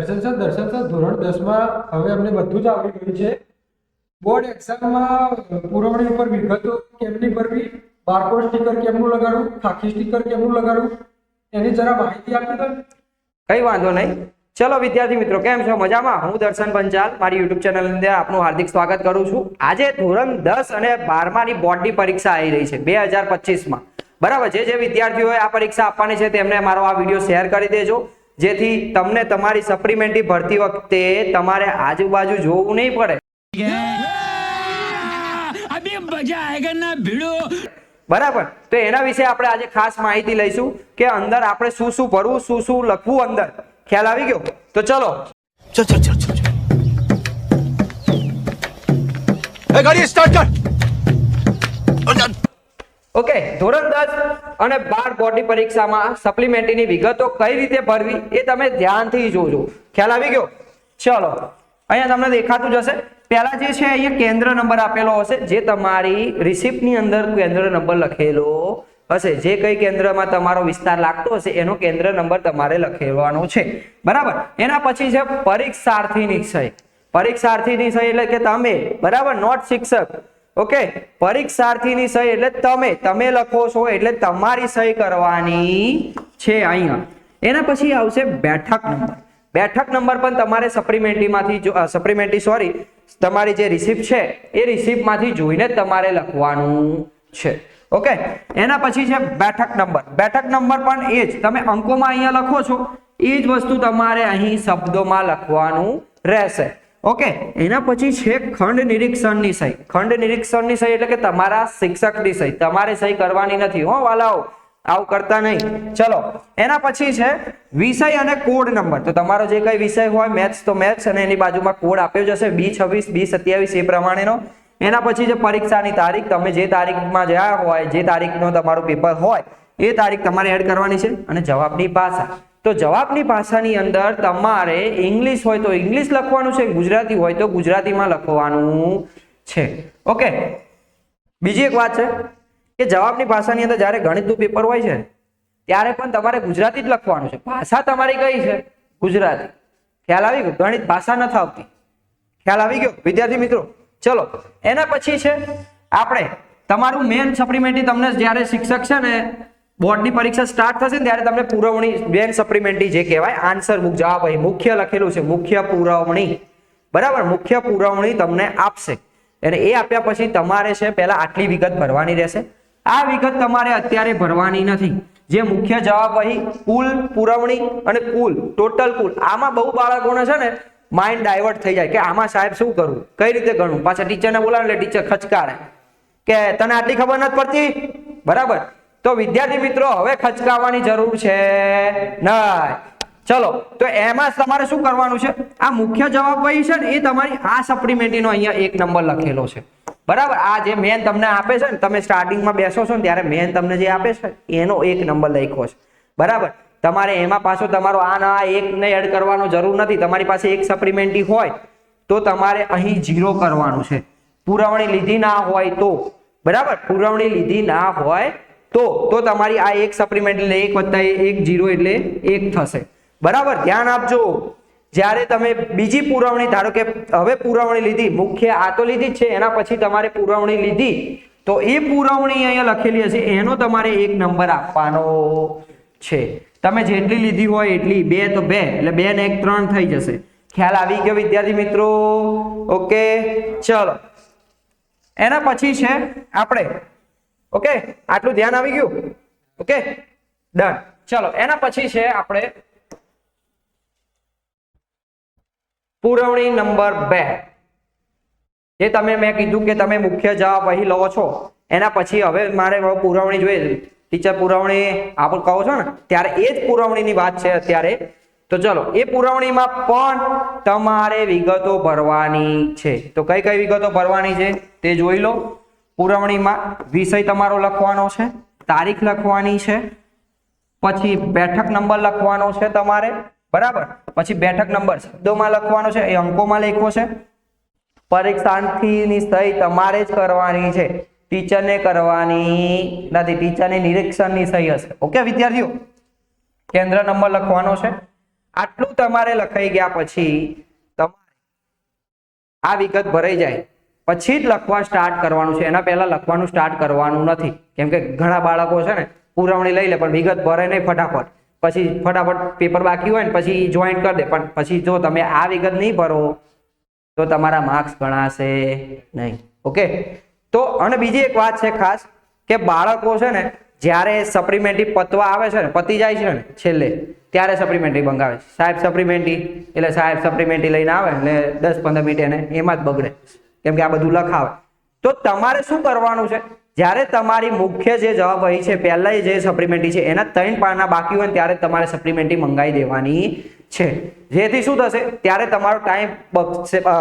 દર્શન દર્શન સર, ધોરણ દસમાં હવે અમને બધું જ આવડી ગયું છે. બોર્ડ એક્ઝામમાં પુરવણી ઉપર વિગતો કેમની ભરવી, બારકોડ સ્ટીકર કેમનું લગાડવું, ખાખી સ્ટીકર કેમનું લગાડવું, એની જરા માહિતી આપી દો કઈ વાંધો નહીં. ચલો વિદ્યાર્થી મિત્રો, કેમ છો? મજામાં? હું દર્શન પંચાલ, મારી યુટ્યુબ ચેનલ અંદર આપનું હાર્દિક સ્વાગત કરું છું. આજે ધોરણ દસ અને બારમાની બોર્ડની પરીક્ષા આવી રહી છે, બે હજાર પચીસમાં. બરાબર, જે જે વિદ્યાર્થીઓએ આ પરીક્ષા આપવાની છે તેમને મારો આ વીડિયો શેર કરી દેજો. જેથી તમને તમારી સપ્લિમેન્ટરી ભરતી વખતે તમારે આજુબાજુ જોવું નહીં પડે. બરાબર. તો એના વિશે આપણે આજે ખાસ માહિતી લઈશું કે અંદર આપણે શું શું ભરવું શું શું લખવું અંદર. ખ્યાલ આવી ગયો? તો ચલો. સ્ટાર્ટ કર. ઓકે ધોરણ દસ અને બાર બોર્ડની પરીક્ષામાં સપ્લિમેન્ટરીની વિગતો કઈ રીતે ભરવી એ તમે ધ્યાનથી જોજો. ખ્યાલ આવી ગયો? ચલો, અહીંયા તમને દેખાતું જ હશે. પહેલા જે છે, અહીંયા કેન્દ્ર નંબર આપેલો હશે, જે તમારી રિસિપ્ટની અંદર કેન્દ્ર નંબર લખેલો હશે. જે કઈ કેન્દ્રમાં તમારો વિસ્તાર લાગતો હશે, એનો કેન્દ્ર નંબર તમારે લખેવાનો છે. બરાબર? એના પછી છે, પરીક્ષાર્થીની નિશ્ચય પરીક્ષાર્થીની નિશ્ચય એટલે કે તમે, બરાબર? નોટ શિક્ષક. ઓકે? પરીક્ષાર્થીની સહી એટલે તમે તમે લખો છો એટલે તમારી સહી કરવાની છે અહીંયા. એના પછી આવશે બેઠક નંબર. બેઠક નંબર પણ તમારે સપ્લિમેન્ટરીમાંથી સપ્લિમેન્ટરી, સોરી, તમારી જે રિસિપ્ટ છે, એ રિસિપ્ટમાંથી જોઈને તમારે લખવાનું છે. ઓકે? એના પછી છે બેઠક નંબર. બેઠક નંબર પણ એ જ. તમે અંકોમાં અહીંયા લખો છો. એ જ વસ્તુ તમારે અહીં શબ્દોમાં લખવાનું રહેશે. ઓકે, એના પછી છે ખંડ નિરીક્ષણની સહી. ખંડ નિરીક્ષણની સહી એટલે કે તમારા શિક્ષકની સહી. તમારે સહી કરવાની નથી. હો, વાલાઓ, આવું કરતા નહીં. ચલો, એના પછી છે વિષય અને કોડ નંબર તો તમારો જે કઈ વિષય હોય મેથ્સ તો મેથ્સ અને એની બાજુમાં કોડ આપ્યો જશે. બી છવ્વીસ બી સત્યાવીસ, એ પ્રમાણેનો. એના પછી જે પરીક્ષાની તારીખ. તમે જે તારીખમાં જ્યાં હોય, જે તારીખનો તમારું પેપર હોય, એ તારીખ તમારે એડ કરવાની છે અને જવાબની ભાષા. તો જવાબની ભાષાની અંદર તમારે ઇંગ્લિશ હોય તો ઇંગ્લિશ લખવાનું છે, ગુજરાતી હોય તો ગુજરાતીમાં લખવાનું છે. ઓકે? બીજી એક વાત છે કે જવાબની ભાષાની અંદર જ્યારે ગણિતનું પેપર હોય છે, ત્યારે પણ તમારે ગુજરાતી જ લખવાનું છે. ભાષા તમારી કઈ છે? ગુજરાતી. ખ્યાલ આવી ગયો? ગણિત ભાષા નથી આવતી ખ્યાલ આવી ગયો? વિદ્યાર્થી મિત્રો, ચલો. એના પછી છે, આપણે તમારું મેન સપ્લિમેન્ટરી તમને જ્યારે શિક્ષક છે ને બોર્ડની પરીક્ષા સ્ટાર્ટ થશે ને ત્યારે તમને પુરવણી બેન સપ્લિમેન્ટરી જે કહેવાય આન્સર બુક જવાબ અહીં મુખ્ય લખેલું છે, મુખ્ય પુરવણી. બરાબર? મુખ્ય પુરવણી તમને આપશે. અને એ આપ્યા પછી તમારે છે, પહેલા આટલી વિગત ભરવાની રહેશે. આ વિગત તમારે અત્યારે ભરવાની નથી. જે મુખ્ય જવાબ અહીં, કુલ પુરવણી અને કુલ ટોટલ કુલ. આમાં બહુ બાળકોને છે ને માઇન્ડ ડાયવર્ટ થઈ જાય કે આમાં સાહેબ શું કરવું કઈ રીતે ગણવું પાછા ટીચરને બોલાવે ટીચર ખચકારે. કે તને આટલી ખબર નથી પડતી? બરાબર. તો વિદ્યાર્થી મિત્રો, હવે ખચકાવવાની જરૂર છે. નહીં. ચલો, તો એમાં તમારે શું કરવાનું છે? આ મુખ્ય જવાબ વહી છે ને, એ તમારી આ સપ્લિમેન્ટરીનો અહીંયા એક નંબર લખેલો છે. બરાબર? આ જે મેન તમને આપે છે ને, તમે સ્ટાર્ટિંગમાં બેસો છો ને, ત્યારે મેન તમને જે આપે છે, એનો એક નંબર લખ્યો છે. બરાબર? તમારે એમાં પાછો તમારો આ ના એક ને એડ કરવાનો જરૂર નથી. તમારી પાસે એક સપ્લિમેન્ટરી હોય, તો તમારે અહીં જીરો કરવાનું છે. પુરવણી લીધી ના હોય તો. બરાબર? પુરવણી લીધી ના હોય તો તો તમારી આ એક સપ્લિમેન્ટ એટલે એક વત્તા એક જીરો એટલે એક થશે. બરાબર? ધ્યાન આપજો. જ્યારે તમે બીજી પુરવણી, ધારો કે હવે પુરવણી લીધી, મુખ્ય આ તો લીધી જ છે, એના પછી તમારે પુરવણી લીધી, તો એ પુરવણી અહીંયા લખેલી હશે, એનો તમારે એક નંબર આપવાનો છે. તમે જેટલી લીધી હોય એટલી, બે તો બે, એટલે બે ને એક ત્રણ થઈ જશે. ખ્યાલ આવી ગયો, વિદ્યાર્થી મિત્રો? ઓકે, ચલો. એના પછી છે, આપણે ઓકે આટલું ધ્યાન આવી ગયું? ઓકે ડન ચલો, એના પછી છે આપણે પુરવણી નંબર બે. જે તમે મેં કીધું કે તમે મુખ્ય જવાબ અહીં લો છો. એના પછી હવે મારે પુરવણી જોઈએ. ટીચર પુરવણી આપણે કહો છો ને? ત્યારે એ જ પુરવણીની વાત છે અત્યારે. તો ચલો, એ પુરવણીમાં પણ તમારે વિગતો ભરવાની છે. તો કઈ કઈ વિગતો ભરવાની છે તે જોઈ લો. પુરવણીમાં વિષય તમારો લખવાનો છે, તારીખ લખવાની છે, પછી બેઠક નંબર લખવાનો છે તમારે, બરાબર? પછી બેઠક નંબર શબ્દોમાં લખવાનો છે, એ અંકોમાં લખ્યો છે. પરીક્ષાર્થીની સહી તમારે જ કરવાની છે, ટીચરને કરવાની નથી, ટીચરની નિરીક્ષણની સહી હશે. ઓકે, વિદ્યાર્થીઓ? કેન્દ્ર નંબર લખવાનો છે. આટલું તમારે લખાઈ ગયા પછી તમારે આ વિગત ભરાઈ જાય. પછી જ લખવા સ્ટાર્ટ કરવાનું છે. એના પહેલા લખવાનું સ્ટાર્ટ કરવાનું નથી. કેમ કે ઘણા બાળકો છે ને, પુરવણી લઈ લે, પણ વિગત ભરે નહીં ફટાફટ. પછી ફટાફટ પેપર બાકી હોય ને, પછી જોઈન્ટ કરી દે. પણ પછી જો તમે આ વિગત નહીં ભરો, તો તમારા માર્ક્સ ગણાશે નહીં. ઓકે તો અને બીજી એક વાત છે ખાસ, કે બાળકો છે ને, જ્યારે સપ્લિમેન્ટરી પતવા આવે છે ને, પતી જાય છે ને, છેલ્લે, ત્યારે સપ્લિમેન્ટરી મંગાવે છે. સાહેબ સપ્લિમેન્ટરી એટલે સાહેબ સપ્લિમેન્ટરી લઈને આવે, એટલે દસ પંદર મિનિટ એને એમાં જ બગડે. કેમ કે આ બધું લખાવે. તો તમારે શું કરવાનું છે? જ્યારે તમારી મુખ્ય જે જવાબ હોય છે, પહેલા જે સપ્લિમેન્ટરી છે, એના ત્રણ પાના બાકી હોય ત્યારે તમારે સપ્લિમેન્ટરી મંગાવી દેવાની છે. જેથી શું થશે? ત્યારે તમારો ટાઈમ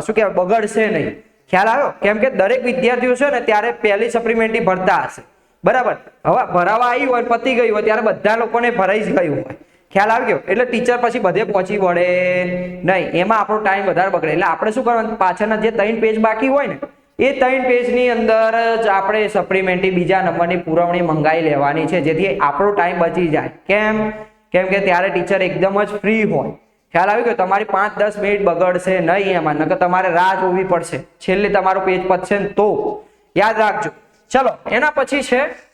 શું કહેવાય, બગડશે નહીં. ખ્યાલ આવ્યો? કેમ કે દરેક વિદ્યાર્થીઓ છે ને ત્યારે પહેલી સપ્લિમેન્ટરી ભરતા હશે. બરાબર? હવે ભરાવા આવી હોય પતી ગયું હોય, ત્યારે બધા લોકોને ભરાઈ જ ગયું હોય. ખ્યાલ આવી ગયો? એટલે ટીચર પછી બધે પહોંચી વળે. નહીં, એમાં આપણો ટાઈમ વધારે બગડે. એટલે આપણે શું કરવાનું? પાછળના જે ત્રણ પેજ બાકી હોય ને, એ ત્રણ પેજની અંદર જ આપણે સપ્લિમેન્ટરી બીજા નંબરની પુરવણી મંગાવી લેવાની છે, જેથી આપણો ટાઈમ બચી જાય. કેમ? કેમ કે ત્યારે ટીચર એકદમ જ ફ્રી હોય. ખ્યાલ આવી ગયો? તમારી પાંચ દસ મિનિટ બગડશે નહીં એમાં, નકર તમારે રાહ જોવી પડશે. છેલ્લે તમારું પેજ પતશે તો. યાદ રાખજો. ચલો, એના પછી છે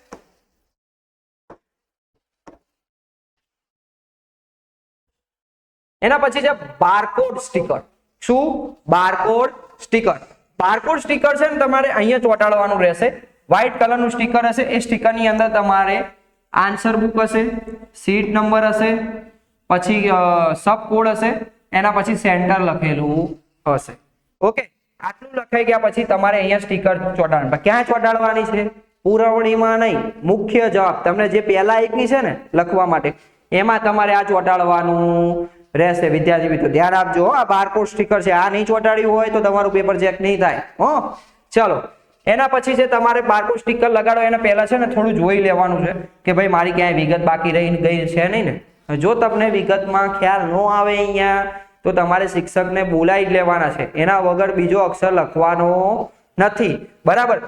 એના પછી છે બારકોડ સ્ટીકર શું? બારકોડ સ્ટીકર બારકોડ સ્ટીકર છે ને તમારે અહીંયા ચોંટાડવાનું રહેશે. વ્હાઇટ કલરનું સ્ટીકર હશે. એ સ્ટીકરની અંદર તમારે આન્સર બુક હશે સીટ નંબર હશે, પછી સબ કોડ હશે, એના પછી સેન્ટર લખેલું હશે. ઓકે? આટલું લખાઈ ગયા પછી તમારે અહીંયા સ્ટીકર ચોંટાડવાનું. ક્યાં ચોંટાડવાની છે? પુરવણીમાં નહીં. મુખ્ય જવાબ. તમને જે પહેલા એકની છે ને, લખવા માટે. એમાં તમારે આ ચોંટાડવાનું. રહેશે વિદ્યાર્થી મિત્રો. ધ્યાન આપજો આ બારકોડ સ્ટીકર છે, આ નહીં ચોંટાડ્યું હોય તો તમારું પેપર ચેક નહીં થાય, હો. ચલો, એના પછી છે, તમારે બારકોડ સ્ટીકર લગાડો. એના પહેલા છે ને થોડું જોઈ લેવાનું છે કે ભાઈ મારી ક્યાંય વિગત બાકી રહી ગઈ છે નહીં ને. જો તમને વિગતમાં ખ્યાલ ન આવે અહીંયા, તો તમારે શિક્ષકને બોલાવી જ લેવાના છે. એના વગર બીજો અક્ષર લખવાનો નથી. બરાબર?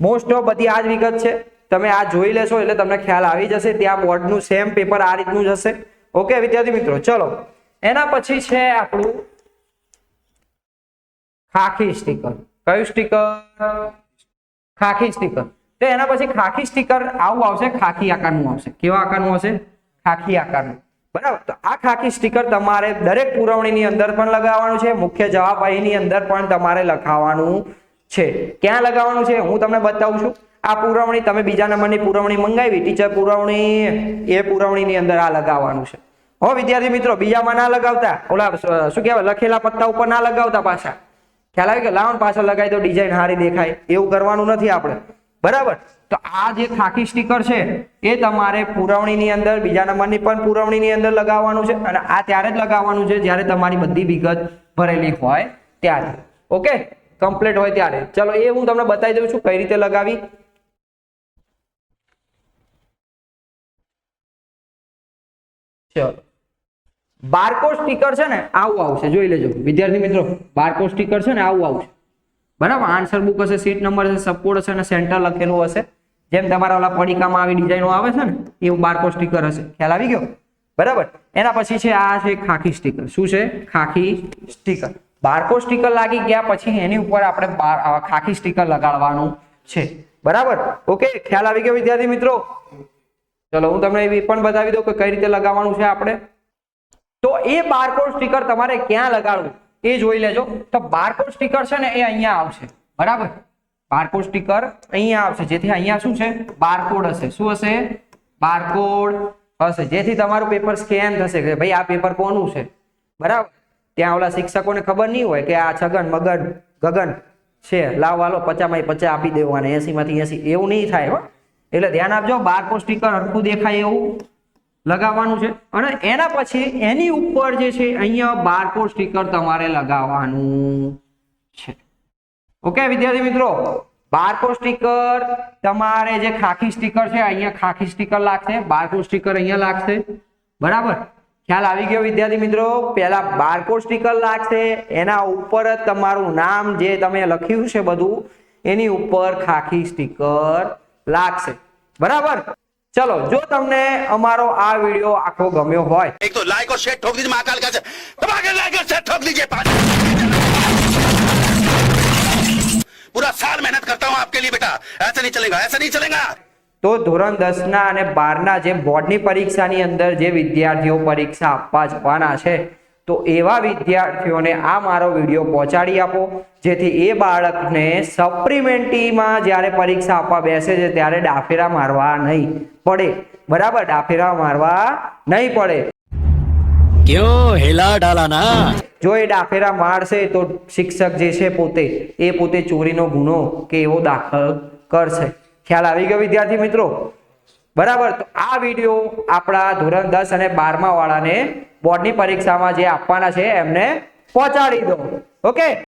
મોસ્ટ ઓફ બધી આ જ વિગત છે. તમે આ જોઈ લેશો એટલે તમને ખ્યાલ આવી જશે. ત્યાં બોર્ડનું સેમ પેપર આ રીતનું જ હશે. ઓકે વિદ્યાર્થી મિત્રો, ચલો. એના પછી છે આપણું ખાખી સ્ટીકર કયું સ્ટીકર ખાખી સ્ટીકર તો એના પછી ખાખી સ્ટીકર આવું આવશે, ખાખી આકારનું આવશે. કેવા આકારનું આવશે? ખાખી આકારનું. બરાબર? તો આ ખાખી સ્ટીકર તમારે દરેક પુરવણીની અંદર પણ લગાવવાનું છે, મુખ્ય જવાબ અહીંની અંદર પણ તમારે લખાવવાનું છે. ક્યાં લગાવવાનું છે? હું તમને બતાવું છું. આ પુરવણી તમે બીજા નંબરની પુરવણી મંગાવી, ટીચર પુરવણી, એ પુરવણીની અંદર આ લગાવવાનું છે. હો વિદ્યાર્થી મિત્રો, બીજામાં ના લગાવતા. ઓલા શું કહેવાય, લખેલા પત્તા ઉપર ના લગાવતા પાછા. ખ્યાલ આવી કે લાવણ પાછળ લગાવી તો ડિઝાઇન સારી દેખાય. એવું કરવાનું નથી આપણે. બરાબર? તો આ જે ખાખી સ્ટીકર છે, એ તમારે પુરવણીની અંદર, બીજા નંબરની પણ પુરવણીની અંદર લગાવવાનું છે અને આ ત્યારે જ લગાવવાનું છે જ્યારે તમારી બધી વિગત ભરેલી હોય ત્યારે ઓકે? કમ્પ્લીટ હોય ત્યારે. ચલો, એ હું તમને બતાવી દઉં છું કઈ રીતે લગાવી. ચલો. બારકોડ સ્ટીકર છે ને, આવું આવશે. જોઈ લેજો. વિદ્યાર્થી મિત્રો, બારકોડ સ્ટીકર છે ને, આવું આવશે. બરાબર? આન્સર બુક હશે સીટ નંબર હશે સપોર્ટ હશે અને સેન્ટર લખેલું હશે. જેમ તમારા ઓલા પડીકામાં આવી ડિઝાઇનો આવે છે ને, એવું બારકો સ્ટીકર હશે. ખ્યાલ આવી ગયો? બરાબર? એના પછી છે, આ છે ખાખી સ્ટીકર શું છે? ખાખી સ્ટીકર બારકો સ્ટીકર લાગી ગયા પછી એની ઉપર આપણે ખાખી સ્ટીકર લગાડવાનું છે. બરાબર? ઓકે? ખ્યાલ આવી ગયો વિદ્યાર્થી મિત્રો? ચલો, હું તમને એ પણ બતાવી દઉં કે કઈ રીતે લગાવવાનું છે આપણે. તો એ બારકોડ સ્ટીકર તમારે ક્યાં લગાડવું એ જોઈ લેજો. તો બારકોડ સ્ટીકર છે ને એ અહીંયા આવશે. બરાબર? બારકોડ સ્ટીકર અહીંયા આવશે. જેથી અહીંયા શું છે? બારકોડ હશે. શું હશે? બારકોડ હશે. જેથી તમારું પેપર સ્કેન થશે કે ભાઈ આ પેપર કોનું છે? બરાબર? ત્યાં ઓલા શિક્ષકોને ખબર નહીં હોય કે આ છગન, મગન, ગગન છે. લાવ વાલો પચામાં પચા આપી દેવાના. એસી માંથી એસી એવું નહીં થાય હો. એટલે ધ્યાન આપજો બારકોડ સ્ટીકર હરખું દેખાય એવું. લગાવવાનું છે. અને એના પછી એની ઉપર જે છે, અહીંયા બારકોડ સ્ટીકર તમારે લગાવવાનું છે. ઓકે વિદ્યાર્થી મિત્રો? બારકોડ સ્ટીકર તમારે જે ખાખી સ્ટીકર છે, અહીંયા ખાખી સ્ટીકર લાગશે. બારકોડ સ્ટીકર અહીંયા લાગશે. બરાબર? ખ્યાલ આવી ગયો વિદ્યાર્થી મિત્રો? પહેલા બારકોડ સ્ટીકર લાગશે. એના ઉપર જ તમારું નામ જે તમે લખ્યું છે બધું, એની ઉપર ખાખી સ્ટીકર લાગશે. બરાબર? ચલો જો તમને અમારો આ વિડીયો આખો ગમ્યો હોય एक तो लाइक और शेयर ठोक दीजिए महाकाल का से दबा के लाइक और शेयर ठोक दीजिए पाँच पूरा साल मेहनत करता हूँ आपके लिए बेटा ऐसा नहीं चलेगा ऐसा नहीं चलेगा તો ધોરણ દસના અને બારના જે બોર્ડની પરીક્ષાની અંદર જે વિદ્યાર્થીઓ પરીક્ષા આપવા જવાના છે તો એવા વિદ્યાર્થીઓને આ મારો વિડીયો પહોંચાડી આપો જેથી એ બાળકને સપ્લિમેન્ટરીમાં જ્યારે પરીક્ષા આપવા બેસે છે ત્યારે ડાફેરા મારવા નહીં પડે. બરાબર? ડાફેરા મારવા નહીં પડે. કયો હેલા ડાલાના? જો એ ડાફેરા મારશે તો શિક્ષક જે છે પોતે એ પોતે ચોરીનો ગુનો કે એવો દાખલ કરશે. ખ્યાલ આવી ગયો વિદ્યાર્થી મિત્રો? બરાબર? તો આ વીડિયો આપણા ધોરણ દસ અને બારમા વાળાને બોર્ડની પરીક્ષામાં જે આપવાના છે એમને પહોંચાડી દો. ઓકે?